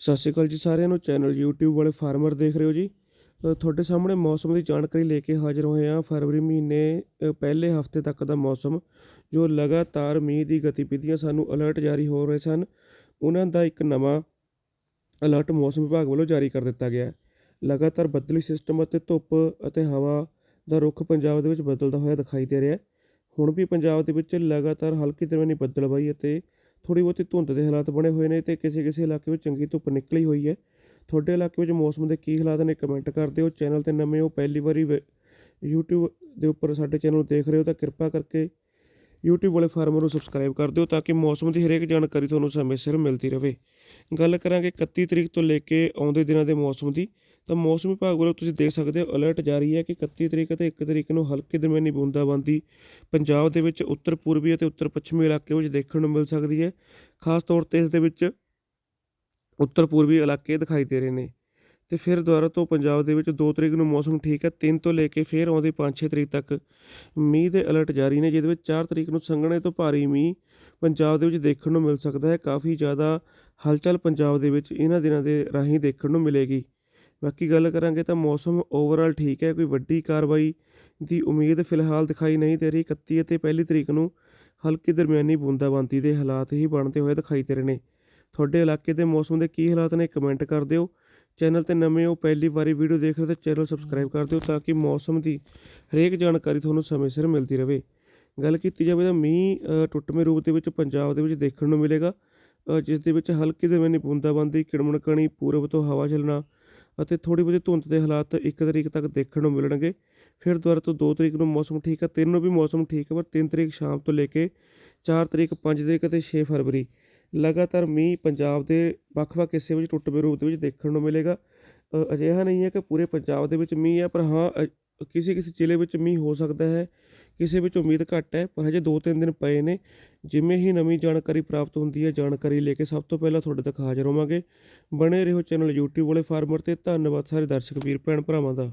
ਸਤਿ ਸ਼੍ਰੀ ਅਕਾਲ ਜੀ ਸਾਰਿਆਂ ਨੂੰ। ਚੈਨਲ YouTube ਵਾਲੇ ਫਾਰਮਰ ਦੇਖ ਰਹੇ ਹੋ ਜੀ। ਤੁਹਾਡੇ ਸਾਹਮਣੇ ਮੌਸਮ ਦੀ ਜਾਣਕਾਰੀ ਲੈ ਕੇ ਹਾਜ਼ਰ ਹੋਏ ਹਾਂ। ਫਰਵਰੀ ਮਹੀਨੇ ਪਹਿਲੇ ਹਫ਼ਤੇ ਤੱਕ ਦਾ ਮੌਸਮ, ਜੋ ਲਗਾਤਾਰ ਮੀਂਹ ਦੀ ਗਤੀਵਿਧੀਆਂ ਸਾਨੂੰ ਅਲਰਟ ਜਾਰੀ ਹੋ ਰਹੇ ਸਨ। ਉਹਨਾਂ ਦਾ ਇੱਕ ਨਵਾਂ ਅਲਰਟ ਮੌਸਮ ਵਿਭਾਗ ਵੱਲੋਂ ਜਾਰੀ ਕਰ ਦਿੱਤਾ ਗਿਆ ਲਗਾਤਾਰ ਬੱਦਲੀ ਸਿਸਟਮ ਅਤੇ ਧੁੱਪ ਅਤੇ ਹਵਾ ਦਾ ਰੁੱਖ ਪੰਜਾਬ ਦੇ ਵਿੱਚ ਬਦਲਦਾ ਹੋਇਆ ਦਿਖਾਈ ਦੇ ਰਿਹਾ ਹੈ। ਹੁਣ ਵੀ ਪੰਜਾਬ ਦੇ ਵਿੱਚ ਲਗਾਤਾਰ ਹਲਕੀ ਦਰਮਿਆਨੀ ਬੱਦਲਬਾਈ ਅਤੇ ਥੋੜ੍ਹੀ ਬਹੁਤੀ ਧੁੰਦ ਦੇ ਹਾਲਾਤ ਬਣੇ ਹੋਏ ਨੇ ਤੇ ਕਿਸੇ ਕਿਸੇ ਇਲਾਕੇ ਵਿੱਚ ਚੰਗੀ ਧੁੱਪ ਨਿਕਲੀ ਹੋਈ ਹੈ। ਤੁਹਾਡੇ ਇਲਾਕੇ ਵਿੱਚ ਮੌਸਮ ਦੇ ਕੀ ਹਾਲਾਤ ਨੇ ਕਮੈਂਟ ਕਰ ਦਿਓ। ਚੈਨਲ ਤੇ ਨਵੇਂ ਹੋ, ਪਹਿਲੀ ਵਾਰੀ ਵੇ- YouTube ਦੇ ਉੱਪਰ ਸਾਡੇ ਚੈਨਲ ਨੂੰ ਦੇਖ ਰਹੇ ਹੋ ਤਾਂ ਕਿਰਪਾ ਕਰਕੇ YouTube ਵਾਲੇ ਫਾਰਮਰ ਨੂੰ ਸਬਸਕ੍ਰਾਈਬ ਕਰ ਦਿਓ ਤਾਂ ਕਿ ਮੌਸਮ ਦੀ ਹਰੇਕ ਜਾਣਕਾਰੀ ਤੁਹਾਨੂੰ ਸਮੇਂ ਸਿਰ ਮਿਲਦੀ ਰਹੇ। ਗੱਲ ਕਰਾਂਗੇ 31 ਤਰੀਕ ਤੋਂ ਲੈ ਕੇ ਆਉਂਦੇ ਦਿਨਾਂ ਦੇ ਮੌਸਮ ਦੀ। ਤਾਂ ਮੌਸਮ ਵਿਭਾਗ ਵੱਲੋਂ ਤੁਸੀਂ ਦੇਖ ਸਕਦੇ ਹੋ ਅਲਰਟ ਜਾਰੀ ਹੈ ਕਿ 31 ਤਰੀਕ ਅਤੇ 1 ਤਰੀਕ ਨੂੰ ਹਲਕੀ ਦਰਮਿਆਨੀ ਬੂੰਦਾਬਾਂਦੀ ਪੰਜਾਬ ਦੇ ਵਿੱਚ ਉੱਤਰ ਪੂਰਬੀ ਅਤੇ ਉੱਤਰ ਪੱਛਮੀ ਇਲਾਕੇ ਵਿੱਚ ਦੇਖਣ ਨੂੰ ਮਿਲ ਸਕਦੀ ਹੈ। ਖਾਸ ਤੌਰ ਤੇ ਇਸ ਦੇ ਵਿੱਚ ਉੱਤਰ ਪੂਰਬੀ ਇਲਾਕੇ ਦਿਖਾਈ ਦੇ ਰਹੇ ਨੇ। ਤੇ ਫਿਰ ਦੁਬਾਰਾ ਤੋਂ ਪੰਜਾਬ ਦੇ ਵਿੱਚ 2 ਤਰੀਕ ਨੂੰ ਮੌਸਮ ਠੀਕ ਹੈ 3 ਤੋਂ ਲੈ ਕੇ ਫਿਰ ਆਉਂਦੀ 5-6 ਤਰੀਕ ਤੱਕ। ਮੀਂਹ ਦੇ ਅਲਰਟ ਜਾਰੀ ਨੇ, ਜਿਹਦੇ ਵਿੱਚ 4 ਤਰੀਕ ਨੂੰ ਸੰਘਣੇ ਤੋਂ ਭਾਰੀ ਮੀਂਹ ਪੰਜਾਬ ਦੇ ਵਿੱਚ ਦੇਖਣ ਨੂੰ ਮਿਲ ਸਕਦਾ ਹੈ। ਕਾਫੀ ਜ਼ਿਆਦਾ ਹਲਚਲ ਪੰਜਾਬ ਦੇ ਵਿੱਚ ਇਹਨਾਂ ਦਿਨਾਂ ਦੇ ਰਾਹੀਂ ਦੇਖਣ ਨੂੰ ਮਿਲੇਗੀ। ਬਾਕੀ ਗੱਲ ਕਰਾਂਗੇ ਤਾਂ ਮੌਸਮ ਓਵਰਆਲ ਠੀਕ ਹੈ, ਕੋਈ ਵੱਡੀ ਕਾਰਵਾਈ ਦੀ ਉਮੀਦ ਫਿਲਹਾਲ ਦਿਖਾਈ ਨਹੀਂ ਦੇ ਰਹੀ। 31 ਅਤੇ ਪਹਿਲੀ ਤਰੀਕ ਨੂੰ ਹਲਕੀ ਦਰਮਿਆਨੀ ਬੂੰਦਾਬਾਂਦੀ ਦੇ ਹਾਲਾਤ ਹੀ ਬਣਦੇ ਹੋਏ ਦਿਖਾਈ ਦੇ ਰਹੇ ਨੇ। ਤੁਹਾਡੇ ਇਲਾਕੇ ਦੇ ਮੌਸਮ ਦੇ ਕੀ ਹਾਲਾਤ ਨੇ ਕਮੈਂਟ ਕਰ ਦਿਓ। ਚੈਨਲ ਤੇ ਨਵੇਂ ਹੋ, ਪਹਿਲੀ ਵਾਰੀ ਵੀਡੀਓ ਦੇਖ ਰਹੇ ਹੋ ਤਾਂ ਚੈਨਲ ਸਬਸਕ੍ਰਾਈਬ ਕਰ ਦਿਓ ਤਾਂ ਕਿ ਮੌਸਮ ਦੀ ਹਰੇਕ ਜਾਣਕਾਰੀ ਤੁਹਾਨੂੰ ਸਮੇਂ ਸਿਰ ਮਿਲਦੀ ਰਹੇ। ਗੱਲ ਕੀਤੀ ਜਾਵੇ ਤਾਂ ਮੀਂਹ ਟੁੱਟਵੇਂ ਰੂਪ ਦੇ ਵਿੱਚ ਪੰਜਾਬ ਦੇ ਵਿੱਚ ਦੇਖਣ ਨੂੰ ਮਿਲੇਗਾ। ਜਿਸ ਦੇ ਵਿੱਚ ਹਲਕੀ ਦਰਮਿਆਨੀ ਬੂੰਦਾਬਾਂਦੀ ਕਿੜਮਣਕਣੀ, ਪੂਰਬ ਤੋਂ ਹਵਾ ਚੱਲਣਾ ਅਤੇ ਥੋੜੀ ਬਹੁਤੀ ਧੁੰਦ ਦੇ ਹਾਲਾਤ 1 ਤਰੀਕ ਤੱਕ ਦੇਖਣ ਨੂੰ ਮਿਲਣਗੇ। ਫਿਰ ਦੁਬਾਰਾ ਤੋਂ 2 ਤਰੀਕ ਨੂੰ ਮੌਸਮ ਠੀਕ ਹੈ ਤਿੰਨ ਨੂੰ ਵੀ ਮੌਸਮ ਠੀਕ ਹੈ ਪਰ 3 ਤਰੀਕ ਸ਼ਾਮ ਤੋਂ ਲੈ ਕੇ 4 ਤਰੀਕ 5 ਤਰੀਕ ਅਤੇ 6 ਫਰਵਰੀ। ਲਗਾਤਾਰ ਮੀਂਹ ਪੰਜਾਬ ਦੇ ਵੱਖ-ਵੱਖ ਹਿੱਸੇ ਵਿੱਚ ਟੁੱਟਵੇਂ ਰੂਪ ਦੇ ਵਿੱਚ ਦੇਖਣ ਨੂੰ ਮਿਲੇਗਾ। ਅਜਿਹਾ ਨਹੀਂ ਹੈ ਕਿ ਪੂਰੇ ਪੰਜਾਬ ਦੇ ਵਿੱਚ ਮੀਂਹ ਹੈ ਪਰ ਹਾਂ ਅ, ਕਿਸੇ ਕਿਸੇ ਜ਼ਿਲ੍ਹੇ ਵਿੱਚ ਮੀਂਹ ਹੋ ਸਕਦਾ ਹੈ। ਕਿਸੇ ਵਿੱਚ ਉਮੀਦ ਘੱਟ ਹੈ ਪਰ ਹਜੇ 2-3 ਦਿਨ ਪਏ ਨੇ। ਜਿਵੇਂ ਹੀ ਨਵੀਂ ਜਾਣਕਾਰੀ ਪ੍ਰਾਪਤ ਹੁੰਦੀ ਹੈ ਜਾਣਕਾਰੀ ਲੈ ਕੇ ਸਭ ਤੋਂ ਪਹਿਲਾਂ ਤੁਹਾਡੇ ਤੱਕ ਹਾਜ਼ਰ ਹੋਵਾਂਗੇ ਬਣੇ ਰਹੋ ਚੈਨਲ YouTube ਵਾਲੇ ਫਾਰਮਰ ਤੇ। ਧੰਨਵਾਦ ਸਾਰੇ ਦਰਸ਼ਕ ਵੀਰ ਭੈਣ ਭਰਾਵਾਂ ਦਾ।